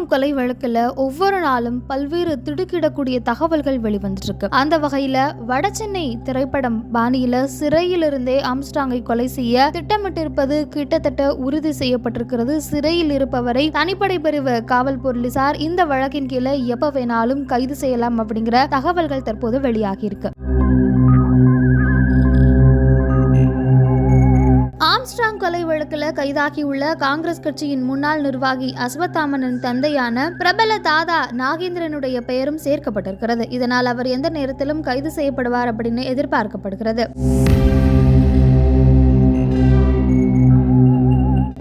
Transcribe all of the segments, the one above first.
கொலை வழக்குல ஒவ்வொரு நாளும் பல்வேறு திடுக்கிடக்கூடிய தகவல்கள் வெளிவந்துருக்கு. அந்த வகையில வடசென்னை திரைப்படம் பாணியில சிறையிலிருந்தே ஆம்ஸ்டாங்கை கொலை செய்ய திட்டமிட்டிருப்பது கிட்டத்தட்ட உறுதி செய்யப்பட்டிருக்கிறது. சிறையில் இருப்பவரை தனிப்படை பிரிவு காவல் போலீசார் இந்த வழக்கின் கீழே எப்ப வேணாலும் கைது செய்யலாம் அப்படிங்கிற தகவல்கள் தற்போது வெளியாகியிருக்கு. வழக்கில் கைதாகியுள்ள காங்கிரஸ் கட்சியின் முன்னாள் நிர்வாகி அஸ்வத்தாமனின் தந்தையான பிரபல தாதா நாகேந்திரனுடைய பெயரும் சேர்க்கப்பட்டிருக்கிறது. இதனால் அவர் எந்த நேரத்திலும் கைது செய்யப்படுவார் அப்படின்னு எதிர்பார்க்கப்படுகிறது.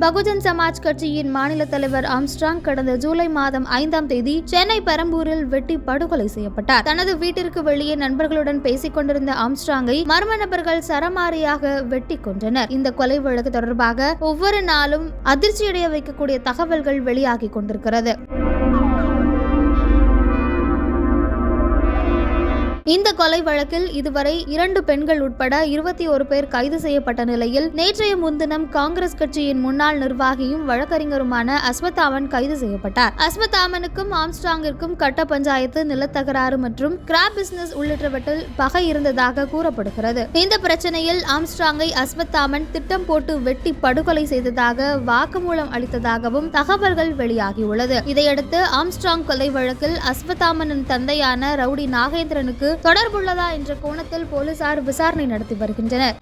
பகுஜன் சமாஜ் கட்சியின் மாநில தலைவர் ஆம்ஸ்ட்ராங் கடந்த ஜூலை மாதம் ஐந்தாம் தேதி சென்னை பெரம்பூரில் வெட்டி படுகொலை செய்யப்பட்டார். தனது வீட்டிற்கு வெளியே நண்பர்களுடன் பேசிக் கொண்டிருந்த ஆம்ஸ்ட்ராங்கை மர்ம நபர்கள் சரமாரியாக வெட்டி கொன்றனர். இந்த கொலை வழக்கு தொடர்பாக ஒவ்வொரு நாளும் அதிர்ச்சியடைய வைக்கக்கூடிய தகவல்கள் வெளியாகி கொண்டிருக்கிறது. இந்த கொலை வழக்கில் இதுவரை இரண்டு பெண்கள் உட்பட இருபத்தி ஒரு பேர் கைது செய்யப்பட்ட நிலையில் நேற்றைய முன்தினம் காங்கிரஸ் கட்சியின் முன்னாள் நிர்வாகியும் வழக்கறிஞருமான அஸ்வத்தாமன் கைது செய்யப்பட்டார். அஸ்வத்தாமனுக்கும் ஆம்ஸ்ட்ராங்கிற்கும் கட்ட பஞ்சாயத்து நிலத்தகராறு மற்றும் கிராப் பிசினஸ் உள்ளிட்டவற்றில் பகை இருந்ததாக கூறப்படுகிறது. இந்த பிரச்சனையில் ஆம்ஸ்டாங்கை அஸ்வத்தாமன் திட்டம் போட்டு வெட்டி படுகொலை செய்ததாக வாக்குமூலம் அளித்ததாகவும் தகவல்கள் வெளியாகியுள்ளது. இதையடுத்து ஆம்ஸ்ட்ராங் கொலை வழக்கில் அஸ்வத்தாமனின் தந்தையான ரவுடி நாகேந்திரனுக்கு தொடர்புள்ளதா என்ற கோணத்தில் போலீசார் விசாரணை நடத்தி வருகின்றனர்.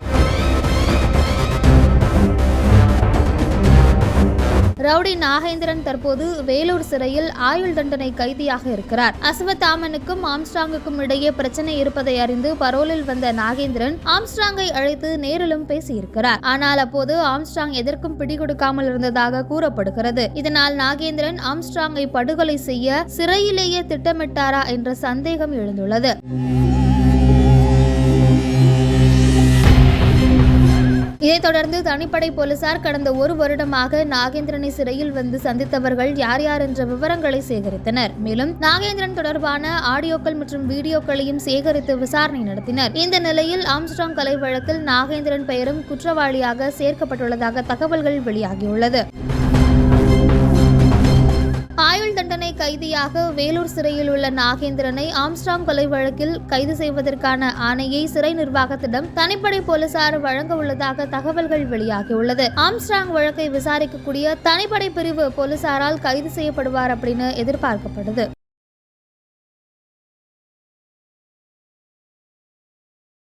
ரவுடி நாகேந்திரன் தற்போது வேலூர் சிறையில் ஆயுள் தண்டனை கைதியாக இருக்கிறார். அஸ்வத்தாமனுக்கும் ஆம்ஸ்ட்ராங்குக்கும் இடையே பிரச்சனை இருப்பதை அறிந்து பரோலில் வந்த நாகேந்திரன் ஆம்ஸ்ட்ராங்கை அழைத்து நேரிலும் பேசியிருக்கிறார். ஆனால் அப்போது ஆம்ஸ்ட்ராங் எதற்கும் பிடிகொடுக்காமல் இருந்ததாக கூறப்படுகிறது. இதனால் நாகேந்திரன் ஆம்ஸ்ட்ராங்கை படுகொலை செய்ய சிறையிலேயே திட்டமிட்டாரா என்ற சந்தேகம் எழுந்துள்ளது. இதைத் தொடர்ந்து தனிப்படை போலீசார் கடந்த ஒரு வருடமாக நாகேந்திரனை சிறையில் வந்து சந்தித்தவர்கள் யார் யார் என்ற விவரங்களை சேகரித்தனர். மேலும் நாகேந்திரன் தொடர்பான ஆடியோக்கள் மற்றும் வீடியோக்களையும் சேகரித்து விசாரணை நடத்தினர். இந்த நிலையில் ஆம்ஸ்ட்ராங் கொலை வழக்கில் நாகேந்திரன் பெயரும் குற்றவாளியாக சேர்க்கப்பட்டுள்ளதாக தகவல்கள் வெளியாகியுள்ளது. கைதியாக வேலூர் சிறையில் உள்ள நாகேந்திரனை ஆம்ஸ்டாங் கொலை வழக்கில் கைது செய்வதற்கான ஆணையை சிறை நிர்வாகத்திடம் தனிப்படை போலீசார் வழங்க உள்ளதாக தகவல்கள் வெளியாகியுள்ளது. ஆம்ஸ்டாங் வழக்கை விசாரிக்கக்கூடிய தனிப்படை பிரிவு போலீசாரால் கைது செய்யப்படுவார் அப்படின்னு எதிர்பார்க்கப்படுது.